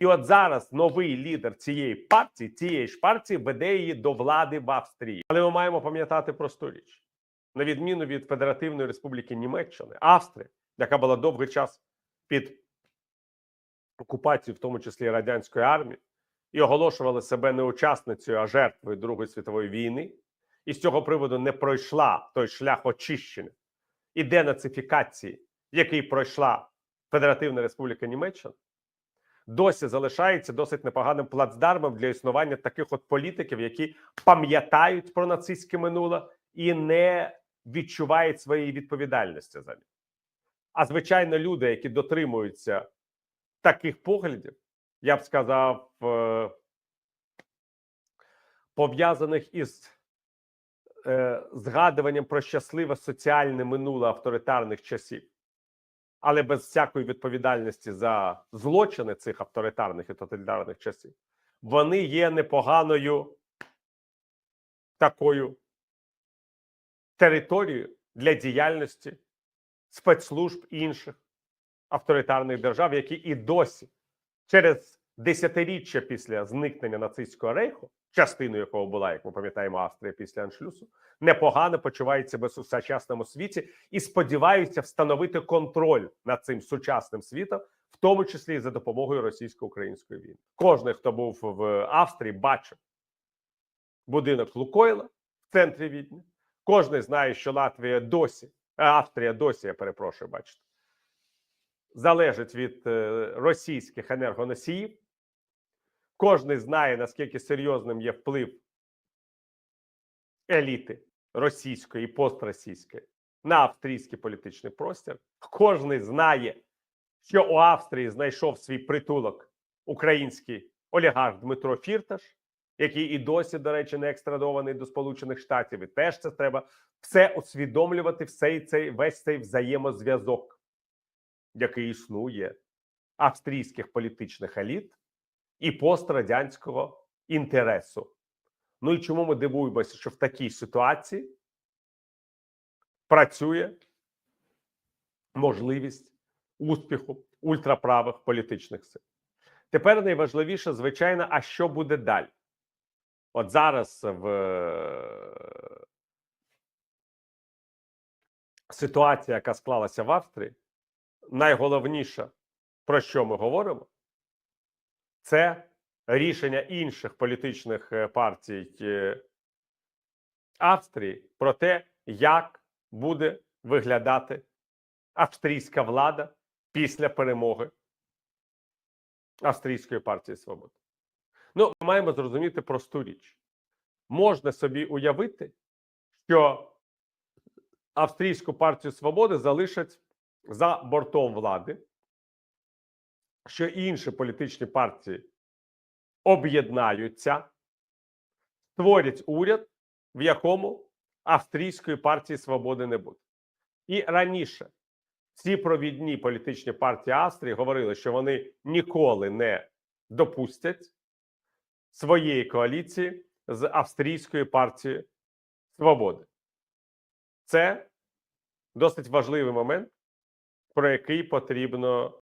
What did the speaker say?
І от зараз новий лідер цієї партії, цієї ж партії, веде її до влади в Австрії. Але ми маємо пам'ятати просту річ: на відміну від Федеративної Республіки Німеччини, Австрія, яка була довгий час під окупацією, в тому числі радянської армії, і оголошувала себе не учасницею, а жертвою Другої світової війни, і з цього приводу не пройшла той шлях очищення і денацифікації, який пройшла Федеративна Республіка Німеччина, досі залишається досить непоганим плацдармом для існування таких от політиків, які пам'ятають про нацистське минуле і не відчувають своєї відповідальності за нього. А звичайно, люди, які дотримуються таких поглядів, я б сказав, е, пов'язаних із е, згадуванням про щасливе соціальне минуле авторитарних часів, але без всякої відповідальності за злочини цих авторитарних і тоталітарних часів, вони є непоганою такою територією для діяльності спецслужб інших авторитарних держав, які і досі через десятиріччя після зникнення нацистського рейху, частиною якого була, як ми пам'ятаємо, Австрія після Аншлюсу, непогано почувають себе у сучасному світі і сподіваються встановити контроль над цим сучасним світом, в тому числі і за допомогою російсько-української війни. Кожен, хто був в Австрії, бачив будинок Лукойла в центрі Відня. Кожен знає, що Латвія досі, е, Австрія досі, я перепрошую, бачите, залежить від е, російських енергоносіїв. Кожен знає, наскільки серйозним є вплив еліти російської і постросійської на австрійський політичний простір. Кожен знає, що у Австрії знайшов свій притулок український олігарх Дмитро Фірташ, який і досі, до речі, не екстрадований до Сполучених Штатів. І теж це треба все усвідомлювати, все цей весь цей взаємозв'язок, який існує австрійських політичних еліт і пострадянського інтересу. Ну і чому ми дивуємося, що в такій ситуації працює можливість успіху ультраправих політичних сил? Тепер найважливіше, звичайно, а що буде далі? От зараз в е, ситуація, яка склалася в Австрії, найголовніше, про що ми говоримо, це рішення інших політичних е, партій е, Австрії про те, як буде виглядати австрійська влада після перемоги Австрійської партії Свободи. Ну, ми маємо зрозуміти просту річ. Можна собі уявити, що Австрійську партію Свободи залишать за бортом влади, що інші політичні партії об'єднаються, створять уряд, в якому Австрійської партії Свободи не буде. І раніше ці провідні політичні партії Австрії говорили, що вони ніколи не допустять своєї коаліції з Австрійською партією Свободи. Це досить важливий момент, про який потрібно